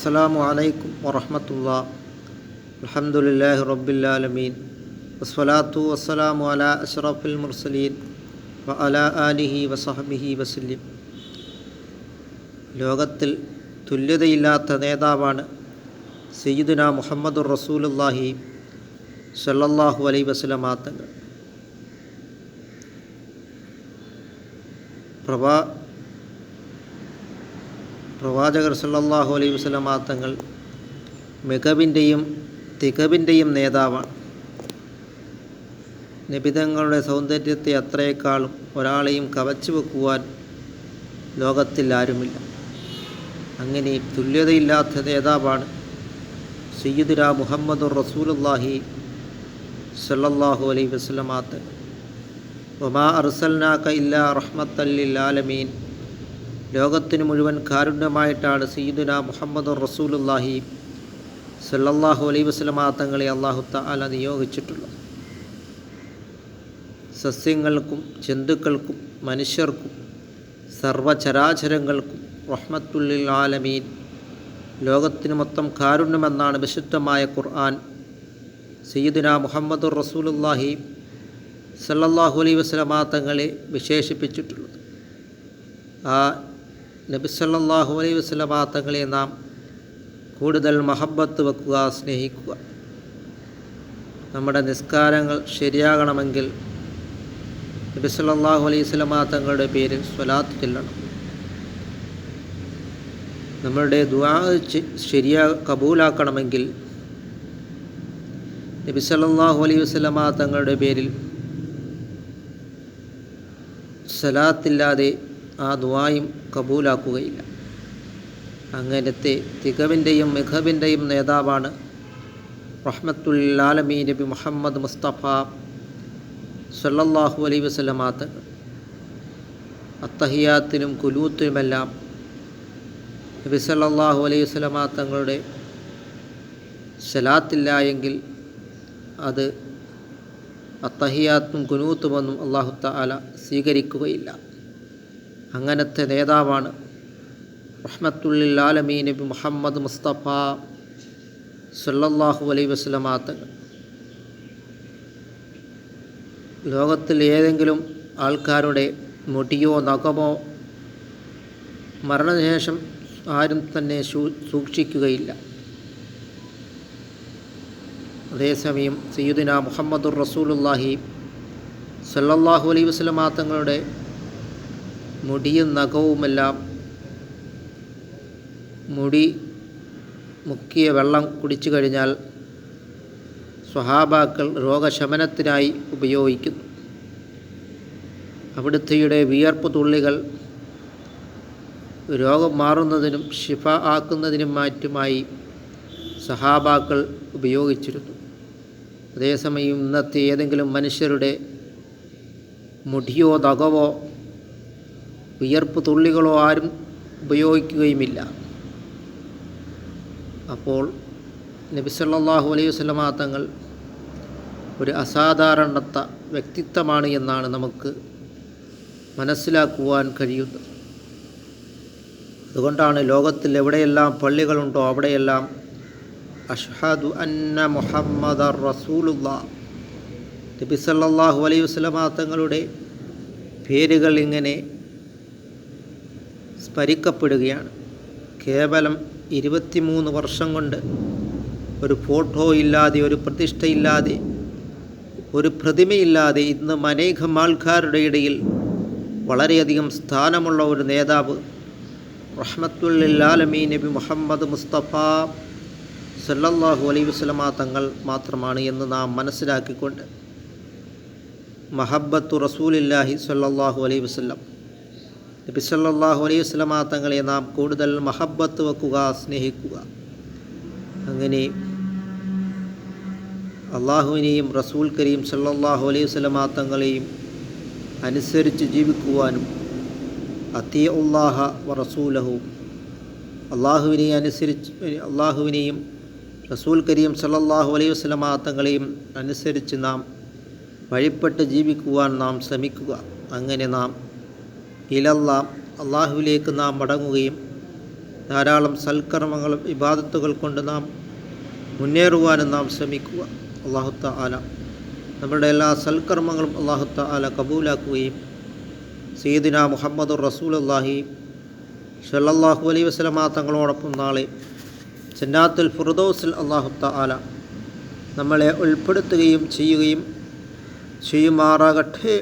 അസ്സലാമു അലൈക്കും വറഹമത്തുള്ള അൽഹംദുലില്ലാഹി റബ്ബില്ലാലമീൻ വസ്സലാത്തു വസ്സലാമു അല അഷ്റഫുൽ മുർസലീൻ വ അല ആലിഹി വസഹബിഹി വസല്ലിം ലോകത്തിൽ തുല്യതയില്ലാത്ത നേതാവാണ് സയ്യിദുന മുഹമ്മദുർ റസൂലുള്ളാഹി സല്ലല്ലാഹു അലൈഹി വസല്ലമ തങ്ങൾ പ്രവാ പ്രവാചകർ സല്ലാഹു അലൈഹി വസ്ലമാ തങ്ങൾ മികവിന്റെയും തികവിന്റെയും നേതാവാണ്. നിബിതങ്ങളുടെ സൗന്ദര്യത്തെ അത്രയേക്കാളും ഒരാളെയും കവച്ചു വെക്കുവാൻ ലോകത്തിൽ ആരുമില്ല. അങ്ങനെ തുല്യതയില്ലാത്ത നേതാവാണ് സയ്യിദുര മുഹമ്മദുർ റസൂലുല്ലാഹി സല്ലല്ലാഹു അലൈഹി തങ്ങൾ. ഒമാ അർസൽനാക ഇല്ലാ റഹ്മത്തല്ലിൽ ആലമീൻ. ലോകത്തിന് മുഴുവൻ കാരുണ്യമായിട്ടാണ് സീദുന മുഹമ്മദ് റസൂലുല്ലാഹി സല്ലല്ലാഹു അലൈ വസ്ലമാ തങ്ങളെ അള്ളാഹു താല നിയോഗിച്ചിട്ടുള്ളത്. സസ്യങ്ങൾക്കും ജന്തുക്കൾക്കും മനുഷ്യർക്കും സർവചരാചരങ്ങൾക്കും റഹ്മത്തുല്ലിൽ ആലമീൻ. ലോകത്തിന് മൊത്തം കാരുണ്യമെന്നാണ് വിശുദ്ധമായ ഖുർആൻ. സയ്യിദുന മുഹമ്മദ് റസൂലുല്ലാഹി സല്ലല്ലാഹു അലൈ വസ്ലമാ തങ്ങളെ വിശേഷിപ്പിച്ചിട്ടുള്ളത്. ആ നബി അലൈ വസല്ലമ തങ്ങളെ നാം കൂടുതൽ മഹബത്ത് വെക്കുക സ്നേഹിക്കുക. നമ്മുടെ നിസ്കാരങ്ങൾ ശരിയാകണമെങ്കിൽ നബി സല്ലല്ലാഹു അലൈഹി വസല്ലമ തങ്ങളുടെ പേരിൽ സ്വലാത്ത് ചെല്ലണം. നമ്മളുടെ ദുആ ശരിയാ കബൂലാക്കണമെങ്കിൽ നബി സല്ലല്ലാഹു അലൈഹി വസല്ലമ തങ്ങളുടെ പേരിൽ സലാത്തില്ലാതെ ആ ദുവായും കബൂലാക്കുകയില്ല. അങ്ങനത്തെ തികവിന്റെയും മികവിന്റെയും നേതാവാണ് റഹ്മത്തുല്ലാലമീ നബി മുഹമ്മദ് മുസ്തഫ സല്ലല്ലാഹു അലൈ വസല്ലമ അത്തഹിയാത്തിനും കുലൂത്തിലുമെല്ലാം നബി സല്ലല്ലാഹു അലൈഹി വസല്ലമ തങ്ങളുടെ സലാത്തില്ല എങ്കിൽ അത് അത്തഹിയാത്തും കുനൂത്തുമൊന്നും അള്ളാഹു താല സ്വീകരിക്കുകയില്ല. അങ്ങനത്തെ നേതാവാണ്. റഹ്മത്തുള്ളിൽ ആലമീ നബി മുഹമ്മദ് മുസ്തഫ സല്ലാഹു അലൈ വസ്ലമാത്തങ്ങൾ ലോകത്തിൽ ഏതെങ്കിലും ആൾക്കാരുടെ മുടിയോ നഖമോ മരണശേഷം ആരും തന്നെ സൂക്ഷിക്കുകയില്ല. അതേസമയം സയ്യുദിന മുഹമ്മദുർ റസൂലുല്ലാഹി സല്ലല്ലാഹു അലൈഹി വസല്ലമ തങ്ങളുടെ മുടിയും നഖവുമെല്ലാം മുടി മുക്കിയ വെള്ളം കുടിച്ചു കഴിഞ്ഞാൽ സ്വഹാബാക്കൾ രോഗശമനത്തിനായി ഉപയോഗിക്കുന്നു. അവിടുത്തെയുടെ വിയർപ്പ് തുള്ളികൾ രോഗം മാറുന്നതിനും ഷിഫ ആക്കുന്നതിനും മറ്റുമായി സഹാബാക്കൾ ഉപയോഗിച്ചിരുന്നു. അതേസമയം ഇന്നത്തെ ഏതെങ്കിലും മനുഷ്യരുടെ മുടിയോ നഖവോ വിയർപ്പ് തുള്ളികളോ ആരും ഉപയോഗിക്കുകയുമില്ല. അപ്പോൾ നബി സല്ലല്ലാഹു അലൈഹി വസല്ലമ തങ്ങൾ ഒരു അസാധാരണത്ത വ്യക്തിത്വമാണ് എന്നാണ് നമുക്ക് മനസ്സിലാക്കുവാൻ കഴിയുന്നത്. അതുകൊണ്ടാണ് ലോകത്തിൽ എവിടെയെല്ലാം പള്ളികളുണ്ടോ അവിടെയെല്ലാം അഷ്ഹദു അന്ന മുഹമ്മദ് റസൂലുള്ള. നബി സല്ലല്ലാഹു അലൈഹി വസല്ലമ തങ്ങളുടെ പേരുകൾ ഇങ്ങനെ സ്മരിക്കപ്പെടുകയാണ് കേവലം ഇരുപത്തിമൂന്ന് വർഷം കൊണ്ട് ഒരു ഫോട്ടോ ഇല്ലാതെ ഒരു പ്രതിഷ്ഠയില്ലാതെ ഒരു പ്രതിമയില്ലാതെ ഇന്ന് അനേകം ആൾക്കാരുടെ ഇടയിൽ വളരെയധികം സ്ഥാനമുള്ള ഒരു നേതാവ് റഹ്മത്തുല്ലാലമീ നബി മുഹമ്മദ് മുസ്തഫ സല്ലല്ലാഹു അലൈ വസ്ലമ തങ്ങൾ മാത്രമാണ് എന്ന് നാം മനസ്സിലാക്കിക്കൊണ്ട് മഹബത്തു റസൂലില്ലാഹി സല്ലല്ലാഹു അലൈ വസല്ലം നബി സല്ലല്ലാഹു അലൈഹി വസല്ലമ തങ്ങളെ നാം കൂടുതൽ മഹബത്ത് വെക്കുക സ്നേഹിക്കുക. അങ്ങനെ അള്ളാഹുവിനെയും റസൂൽ കരീം സല്ലാഹു അലൈഹി വസല്ലമ തങ്ങളെയും അനുസരിച്ച് ജീവിക്കുവാനും അത്തിയ ഉള്ളാഹ വ റസൂലഹു അള്ളാഹുവിനെ അനുസരിച്ച് അള്ളാഹുവിനെയും റസൂൽ കരീം സല്ലാഹു അലൈഹി വസല്ലമ തങ്ങളെയും അനുസരിച്ച് നാം വഴിപ്പെട്ട് ജീവിക്കുവാൻ നാം ശ്രമിക്കുക. അങ്ങനെ നാം ഇലല്ലാം അള്ളാഹുവിലേക്ക് നാം മടങ്ങുകയും ധാരാളം സൽക്കർമ്മങ്ങളും ഇബാദത്തുകൾ കൊണ്ട് നാം മുന്നേറുവാനും നാം ശ്രമിക്കുക. അള്ളാഹുത്ത ആല നമ്മുടെ എല്ലാ സൽക്കർമ്മങ്ങളും അള്ളാഹുത്ത ആല കബൂലാക്കുകയും സീദിന മുഹമ്മദ് റസൂൽ അള്ളാഹി ഷല്ലാഹു അലൈ വസ്ലമാ തങ്ങളോടൊപ്പം നാളെ ജന്നാത്തുൽ ഫുർദോസിൽ അള്ളാഹുത്ത ആല നമ്മളെ ഉൾപ്പെടുത്തുകയും ചെയ്യുകയും ചെയ്യുമാറാകട്ടെ.